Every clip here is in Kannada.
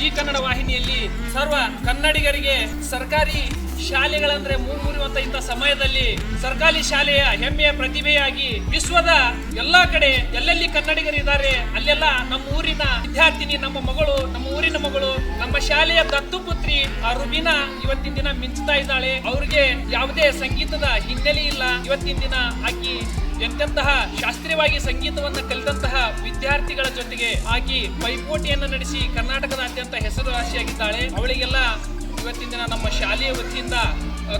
ಜಿ ಕನ್ನಡ ವಾಹಿನಿಯಲ್ಲಿ ಸರ್ವ ಕನ್ನಡಿಗರಿಗೆ ಸರ್ಕಾರಿ ಶಾಲೆಗಳಂದ್ರೆ ಅಂತ ಇಂಥ ಸಮಯದಲ್ಲಿ ಸರ್ಕಾರಿ ಶಾಲೆಯ ಹೆಮ್ಮೆಯ ಪ್ರತಿಭೆಯಾಗಿ ವಿಶ್ವದ ಎಲ್ಲಾ ಕಡೆ ಎಲ್ಲೆಲ್ಲಿ ಕನ್ನಡಿಗರಿದ್ದಾರೆ, ಅಲ್ಲೆಲ್ಲ ನಮ್ಮ ಊರಿನ ವಿದ್ಯಾರ್ಥಿನಿ, ನಮ್ಮ ಮಗಳು, ನಮ್ಮ ಊರಿನ ಮಗಳು ನಮ್ಮ ಶಾಲೆಯ ದತ್ತುಪುತ್ರಿ ರುಬಿನಾ ಇವತ್ತಿನ ದಿನ ಮಿಂಚ್ತಾ ಇದ್ದಾಳೆ. ಅವ್ರಿಗೆ ಯಾವುದೇ ಸಂಗೀತದ ಹಿನ್ನೆಲೆ ಇಲ್ಲ. ಇವತ್ತಿನ ದಿನ ಆಕಿ ಎಂತೆಂತಹ ಶಾಸ್ತ್ರೀಯವಾಗಿ ಸಂಗೀತವನ್ನು ಕಲಿತಂತಹ ವಿದ್ಯಾರ್ಥಿಗಳ ಜೊತೆಗೆ ಆಕಿ ಪೈಪೋಟಿಯನ್ನು ನಡೆಸಿ ಕರ್ನಾಟಕದಾದ್ಯಂತ ಹೆಸರುವಾಸಿಯಾಗಿದ್ದಾಳೆ. ಅವಳಿಗೆಲ್ಲ ಇವತ್ತಿನ ದಿನ ನಮ್ಮ ಶಾಲೆಯ ವತಿಯಿಂದ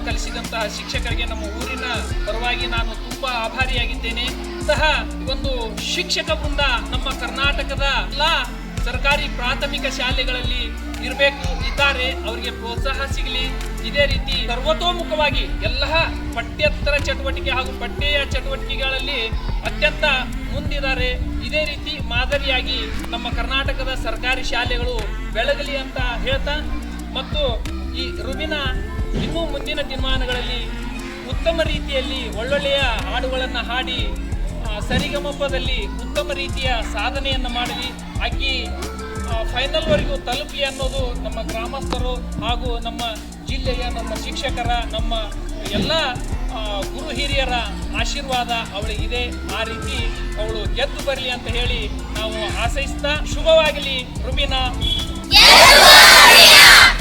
ಕಲಿಸಿದಂತಹ ಶಿಕ್ಷಕರಿಗೆ ನಮ್ಮ ಊರಿನ ಪರವಾಗಿ ನಾನು ತುಂಬಾ ಆಭಾರಿಯಾಗಿದ್ದೇನೆ. ಇಂತಹ ಒಂದು ಶಿಕ್ಷಕ ಬೃಂದ ನಮ್ಮ ಕರ್ನಾಟಕದ ಎಲ್ಲಾ ಸರ್ಕಾರಿ ಪ್ರಾಥಮಿಕ ಶಾಲೆಗಳಲ್ಲಿ ಇರಬೇಕು, ಇದ್ದಾರೆ, ಅವರಿಗೆ ಪ್ರೋತ್ಸಾಹ ಸಿಗಲಿ. ಇದೇ ರೀತಿ ಸರ್ವತೋಮುಖವಾಗಿ ಎಲ್ಲ ಪಠ್ಯೇತರ ಚಟುವಟಿಕೆ ಹಾಗೂ ಪಠ್ಯೇಯ ಚಟುವಟಿಕೆಗಳಲ್ಲಿ ಅತ್ಯಂತ ಮುಂದಿದ್ದಾರೆ. ಇದೇ ರೀತಿ ಮಾದರಿಯಾಗಿ ನಮ್ಮ ಕರ್ನಾಟಕದ ಸರ್ಕಾರಿ ಶಾಲೆಗಳು ಬೆಳಗಲಿ ಅಂತ ಹೇಳ್ತಾ ಮತ್ತು ಈ ರುಬಿನ ಇನ್ನೂ ಮುಂದಿನ ದಿನಮಾನಗಳಲ್ಲಿ ಉತ್ತಮ ರೀತಿಯಲ್ಲಿ ಒಳ್ಳೊಳ್ಳೆಯ ಹಾಡುಗಳನ್ನು ಹಾಡಿ ಸರಿಗಮಪದಲ್ಲಿ ಉತ್ತಮ ರೀತಿಯ ಸಾಧನೆಯನ್ನು ಮಾಡಿದ್ವಿ. ಆಕಿ ಫೈನಲ್ವರೆಗೂ ತಲುಪಿ ಅನ್ನೋದು ನಮ್ಮ ಗ್ರಾಮಸ್ಥರು ಹಾಗೂ ನಮ್ಮ ಜಿಲ್ಲೆಯ ನಮ್ಮ ಶಿಕ್ಷಕರ, ನಮ್ಮ ಎಲ್ಲ ಗುರು ಹಿರಿಯರ ಆಶೀರ್ವಾದ ಅವಳಿಗಿದೆ ಆ ರೀತಿ ಅವಳು ಗೆದ್ದು ಬರಲಿ ಅಂತ ಹೇಳಿ ನಾವು ಆಶಯಿಸ್ತಾ ಶುಭವಾಗಲಿ ರುಬಿನಾ